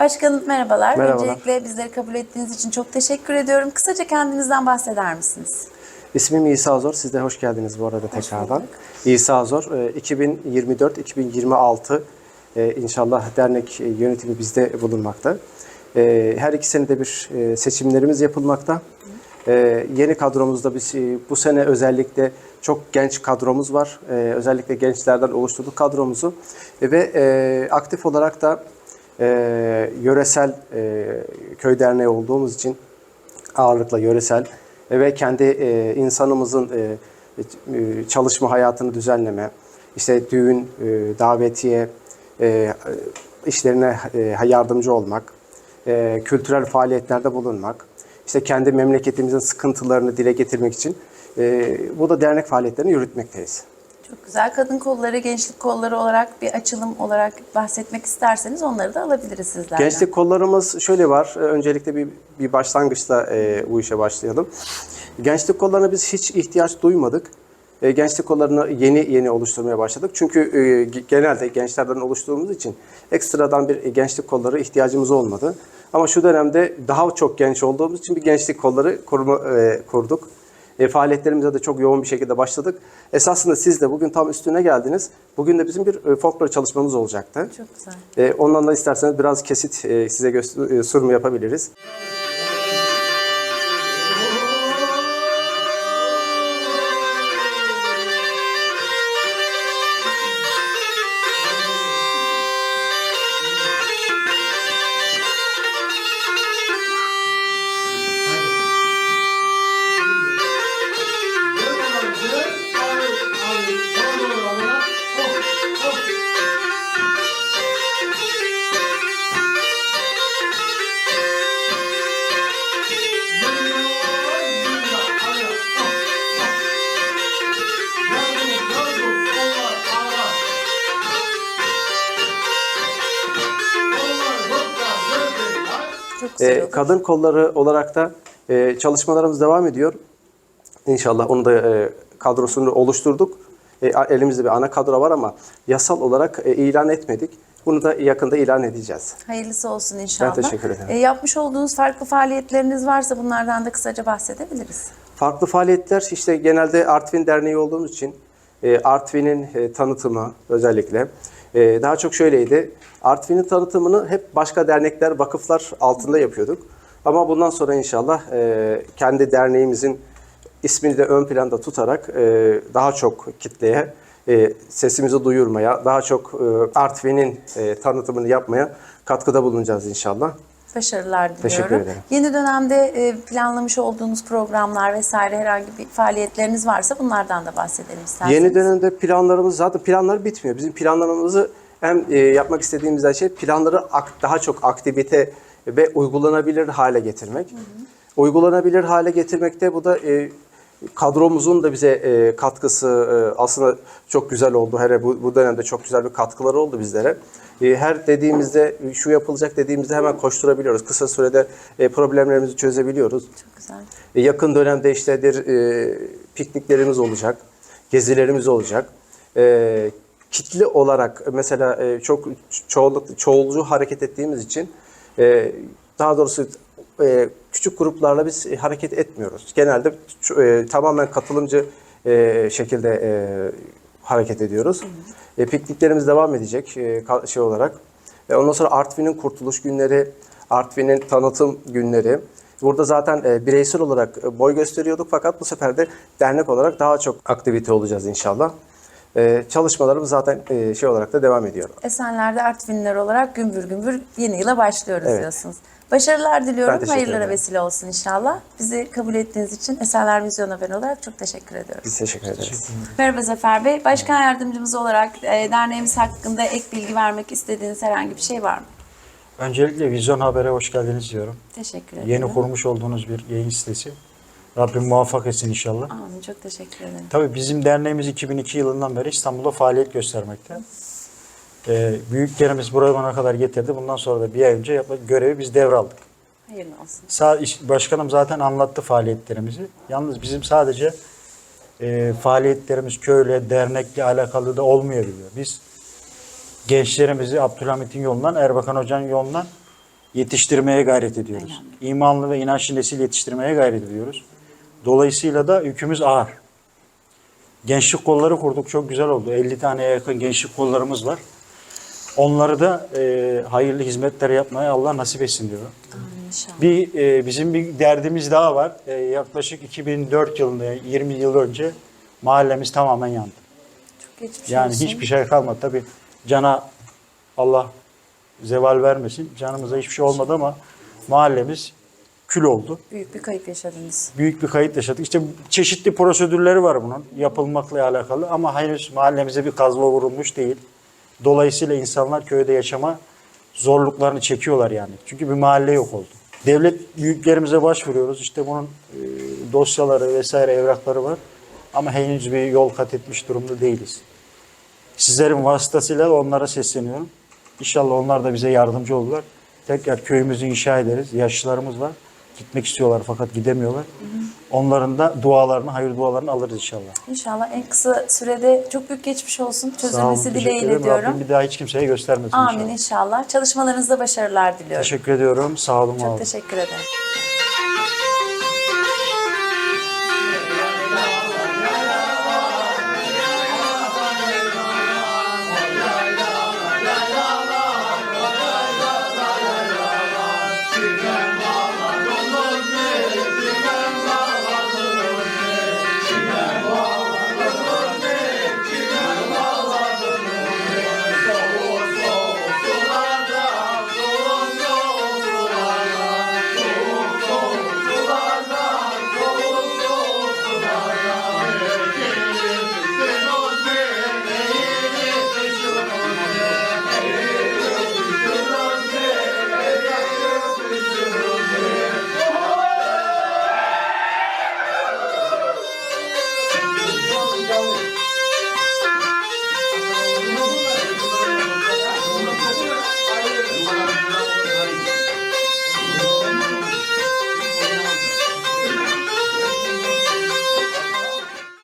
Başkanım merhabalar. Merhabalar. Öncelikle bizleri kabul ettiğiniz için çok teşekkür ediyorum. Kısaca kendinizden bahseder misiniz? İsmim İsa Azor. Siz de hoş geldiniz bu arada tekrardan. İsa Azor. e, 2024-2026 e, inşallah dernek e, yönetimi bizde bulunmakta. E, Her iki senede bir e, seçimlerimiz yapılmakta. E, Yeni kadromuzda biz e, bu sene özellikle çok genç kadromuz var. E, Özellikle gençlerden oluşturduk kadromuzu. E, Ve e, aktif olarak da e, yöresel e, köy derneği olduğumuz için ağırlıkla yöresel ve kendi e, insanımızın e, e, çalışma hayatını düzenleme, işte düğün, e, davetiye e, işlerine e, yardımcı olmak, e, kültürel faaliyetlerde bulunmak, işte kendi memleketimizin sıkıntılarını dile getirmek için e, bu da dernek faaliyetlerini yürütmekteyiz. Çok güzel. Kadın kolları, gençlik kolları olarak bir açılım olarak bahsetmek isterseniz onları da alabiliriz sizlerden. Gençlik kollarımız şöyle var. Ee, Öncelikle bir, bir başlangıçla e, bu işe başlayalım. Gençlik kollarına biz hiç ihtiyaç duymadık. E, gençlik kollarını yeni yeni oluşturmaya başladık. Çünkü e, ge- genelde gençlerden oluşturduğumuz için ekstradan bir gençlik kolları ihtiyacımız olmadı. Ama şu dönemde daha çok genç olduğumuz için bir gençlik kolları kurma, e, kurduk. E, faaliyetlerimize de çok yoğun bir şekilde başladık. Esasında siz de bugün tam üstüne geldiniz. Bugün de bizim bir e, folklor çalışmamız olacaktı. Çok güzel. E, ondan da isterseniz biraz kesit e, size göster- e, sunum yapabiliriz. Çok E, kadın kolları olarak da e, çalışmalarımız devam ediyor. İnşallah onu da e, kadrosunu oluşturduk. E, elimizde bir ana kadro var ama yasal olarak e, ilan etmedik. Bunu da yakında ilan edeceğiz. Hayırlısı olsun inşallah. Ben teşekkür ederim. E, yapmış olduğunuz farklı faaliyetleriniz varsa bunlardan da kısaca bahsedebiliriz. Farklı faaliyetler işte genelde Artvin Derneği olduğumuz için e, Artvin'in e, tanıtımı özellikle e, daha çok şöyleydi. Artvin'in tanıtımını hep başka dernekler, vakıflar altında yapıyorduk. Ama bundan sonra inşallah e, kendi derneğimizin ismini de ön planda tutarak e, daha çok kitleye e, sesimizi duyurmaya, daha çok e, Artvin'in e, tanıtımını yapmaya katkıda bulunacağız inşallah. Başarılar diliyorum. Teşekkür ederim. Yeni dönemde e, planlamış olduğunuz programlar vesaire herhangi bir faaliyetleriniz varsa bunlardan da bahsedelim isterseniz. Yeni dönemde planlarımız zaten planlar bitmiyor. Bizim planlarımızı hem e, yapmak istediğimiz şey planları daha çok aktivite ve uygulanabilir hale getirmek. Uygulanabilir hale getirmekte bu da e, kadromuzun da bize e, katkısı e, aslında çok güzel oldu. Hele bu, bu dönemde çok güzel bir katkıları oldu bizlere. E, her dediğimizde şu yapılacak dediğimizde hemen koşturabiliyoruz. Kısa sürede e, problemlerimizi çözebiliyoruz. Çok güzel. E, Yakın dönemde işte bir e, pikniklerimiz olacak, gezilerimiz olacak. E, kitle olarak mesela e, çok çoğunluk, çoğulcu hareket ettiğimiz için e, daha doğrusu e, küçük gruplarla biz e, hareket etmiyoruz. Genelde e, tamamen katılımcı e, şekilde e, hareket ediyoruz. E, pikniklerimiz devam edecek e, şey olarak. E, ondan sonra Artvin'in kurtuluş günleri, Artvin'in tanıtım günleri. Burada zaten e, bireysel olarak e, boy gösteriyorduk fakat bu sefer de dernek olarak daha çok aktivite olacağız inşallah. E, çalışmalarımız zaten e, şey olarak da devam ediyor. Esenler'de Artvinler olarak gümbür gümbür yeni yıla başlıyoruz Evet. diyorsunuz. Başarılar diliyorum. Hayırlara vesile olsun inşallah. Bizi kabul ettiğiniz için Esenler Vizyon Haber olarak çok teşekkür ediyoruz. Biz teşekkür ederiz. Merhaba Zafer Bey. Başkan yardımcımız olarak e, derneğimiz hakkında ek bilgi vermek istediğiniz herhangi bir şey var mı? Öncelikle Vizyon Haber'e hoş geldiniz diyorum. Teşekkür ederim. Yeni kurmuş olduğunuz bir yayın sitesi. Rabbim muvaffak etsin inşallah. Amin. Çok teşekkür ederim. Tabii bizim derneğimiz 2002 yılından beri İstanbul'da faaliyet göstermekte. Ee, büyüklerimiz buraya kadar getirdi. Bundan sonra da bir ay önce yapılan görevi biz devraldık. Hayırlı olsun. İş- başkanım zaten anlattı faaliyetlerimizi. Yalnız bizim sadece e, faaliyetlerimiz köyle, dernekle alakalı da olmayabiliyor. Biz gençlerimizi Abdülhamit'in yolundan, Erbakan Hoca'nın yolundan yetiştirmeye gayret ediyoruz. İmanlı ve inançlı nesil yetiştirmeye gayret ediyoruz. Dolayısıyla da yükümüz ağır. Gençlik kolları kurduk. Çok güzel oldu. 50 taneye yakın gençlik kollarımız var. Onları da e, hayırlı hizmetler yapmaya Allah nasip etsin diyorum. Amin inşallah. Bir e, bizim bir derdimiz daha var. E, yaklaşık 2004 yılında yani 20 yıl önce mahallemiz tamamen yandı. Çok geçmiş Yani olsun. hiçbir şey kalmadı. Tabii cana Allah zeval vermesin. Canımıza hiçbir şey olmadı ama mahallemiz kül oldu. Büyük bir kayıp yaşadınız. Büyük bir kayıp yaşadık. İşte çeşitli prosedürleri var bunun yapılmakla alakalı ama henüz mahallemize bir kazma vurulmuş değil. Dolayısıyla insanlar köyde yaşama zorluklarını çekiyorlar yani. Çünkü bir mahalle yok oldu. Devlet büyüklerimize başvuruyoruz. İşte bunun e, dosyaları vesaire evrakları var. Ama henüz bir yol kat etmiş durumda değiliz. Sizlerin vasıtasıyla onlara sesleniyorum. İnşallah onlar da bize yardımcı olurlar. Tekrar köyümüzü inşa ederiz. Yaşlılarımız var. Gitmek istiyorlar fakat gidemiyorlar. Onların da dualarını, hayır dualarını alırız inşallah. İnşallah en kısa sürede çok büyük geçmiş olsun. Olun, Çözülmesi teşekkür dileğiyle diyorum. Rabbim bir daha hiç kimseye göstermesin Amin inşallah. inşallah. Çalışmalarınızda başarılar diliyorum. Teşekkür ediyorum. Sağ olun. Çok olun. teşekkür ederim.